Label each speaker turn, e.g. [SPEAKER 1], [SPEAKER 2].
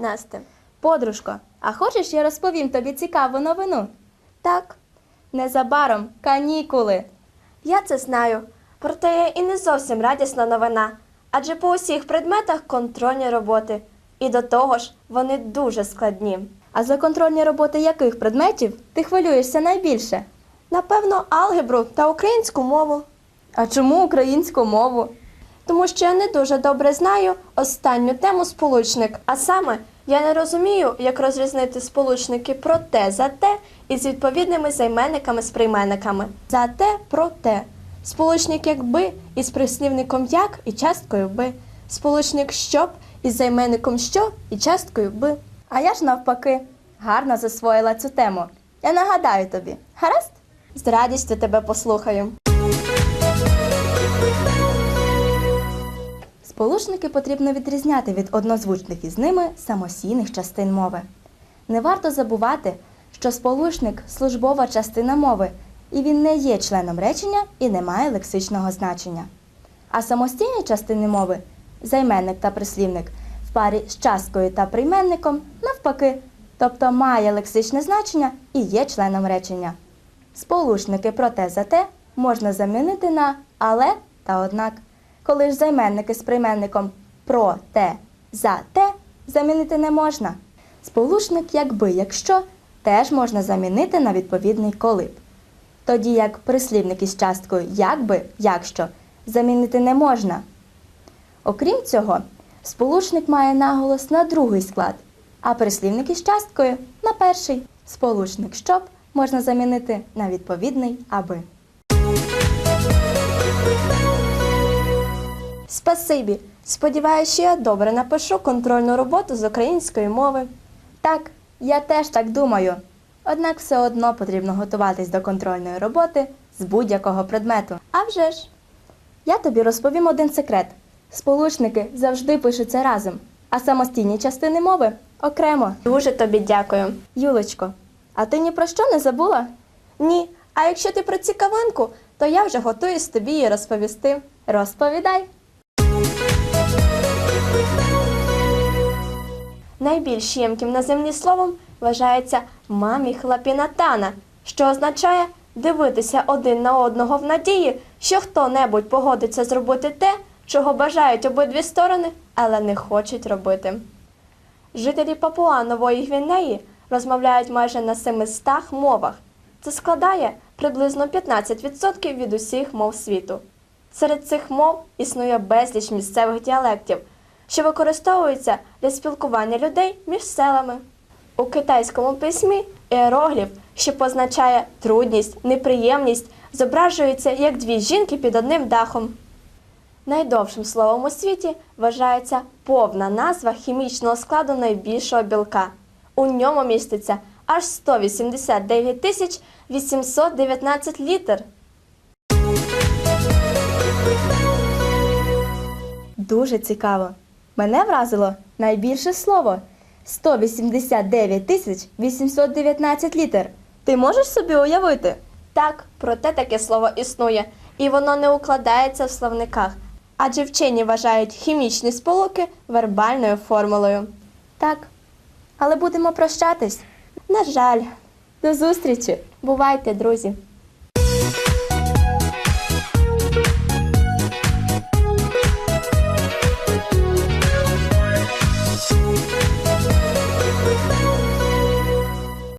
[SPEAKER 1] Насте.
[SPEAKER 2] Подружко, а хочеш я розповім тобі цікаву новину?
[SPEAKER 1] Так,
[SPEAKER 2] Незабаром канікули.
[SPEAKER 1] я це знаю. Проте і не зовсім радісна новина. Адже по усіх предметах контрольні роботи. І до того ж, вони дуже складні.
[SPEAKER 2] А за контрольні роботи яких предметів ти хвилюєшся найбільше?
[SPEAKER 1] Напевно, алгебру та українську мову.
[SPEAKER 2] А чому українську мову?
[SPEAKER 1] Тому що я не дуже добре знаю останню тему сполучник. А саме, я не розумію, як розрізнити сполучники про те за те із відповідними займенниками з прийменниками. За те про те. Сполучник як би із прислівником як і часткою би. Сполучник щоб із займенником що і часткою би.
[SPEAKER 2] А я ж навпаки гарно засвоїла цю тему. Я нагадаю тобі, гаразд?
[SPEAKER 1] З радістю тебе послухаю.
[SPEAKER 2] Сполучники потрібно відрізняти від однозвучних із ними самостійних частин мови. Не варто забувати, що сполучник службова частина мови, і він не є членом речення і не має лексичного значення. А самостійні частини мови займенник та прислівник в парі з часткою та прийменником навпаки, тобто має лексичне значення і є членом речення. Сполучники проте зате можна замінити на але та однак. Коли ж займенники з прийменником про те, за те замінити не можна. Сполучник якби, якщо теж можна замінити на відповідний колиб. Тоді як прислівник із часткою якби, якщо замінити не можна. Окрім цього, сполучник має наголос на другий склад, а прислівник із часткою на перший. Сполучник щоб можна замінити на відповідний аби.
[SPEAKER 1] Спасибі. Сподіваюся, що я добре напишу контрольну роботу з української мови.
[SPEAKER 2] Так, я теж так думаю. Однак все одно потрібно готуватись до контрольної роботи з будь-якого предмету.
[SPEAKER 1] А вже ж.
[SPEAKER 2] Я тобі розповім один секрет: сполучники завжди пишуться разом, а самостійні частини мови окремо.
[SPEAKER 1] Дуже тобі дякую.
[SPEAKER 2] Юлечко, а ти ні про що не забула?
[SPEAKER 1] Ні, а якщо ти про цікавинку, то я вже готуюсь тобі її розповісти.
[SPEAKER 2] Розповідай.
[SPEAKER 1] Найбільш ємким наземним словом вважається мамі хлапінатана, що означає дивитися один на одного в надії, що хто-небудь погодиться зробити те, чого бажають обидві сторони, але не хочуть робити. Жителі Папуа Нової Гвінеї розмовляють майже на 700 мовах. Це складає приблизно 15% від усіх мов світу. Серед цих мов існує безліч місцевих діалектів, що використовуються для спілкування людей між селами. У китайському письмі іерогліф, що позначає трудність, неприємність, зображується як дві жінки під одним дахом. Найдовшим словом у світі вважається повна назва хімічного складу найбільшого білка. У ньому міститься аж 189 тисяч 819 літер.
[SPEAKER 2] Дуже цікаво. Мене вразило найбільше слово 189 тисяч 819 літер. Ти можеш собі уявити?
[SPEAKER 1] Так, проте таке слово існує, і воно не укладається в словниках, адже вчені вважають хімічні сполуки вербальною формулою.
[SPEAKER 2] Так. Але будемо прощатись.
[SPEAKER 1] На жаль,
[SPEAKER 2] До зустрічі!
[SPEAKER 1] бувайте, друзі!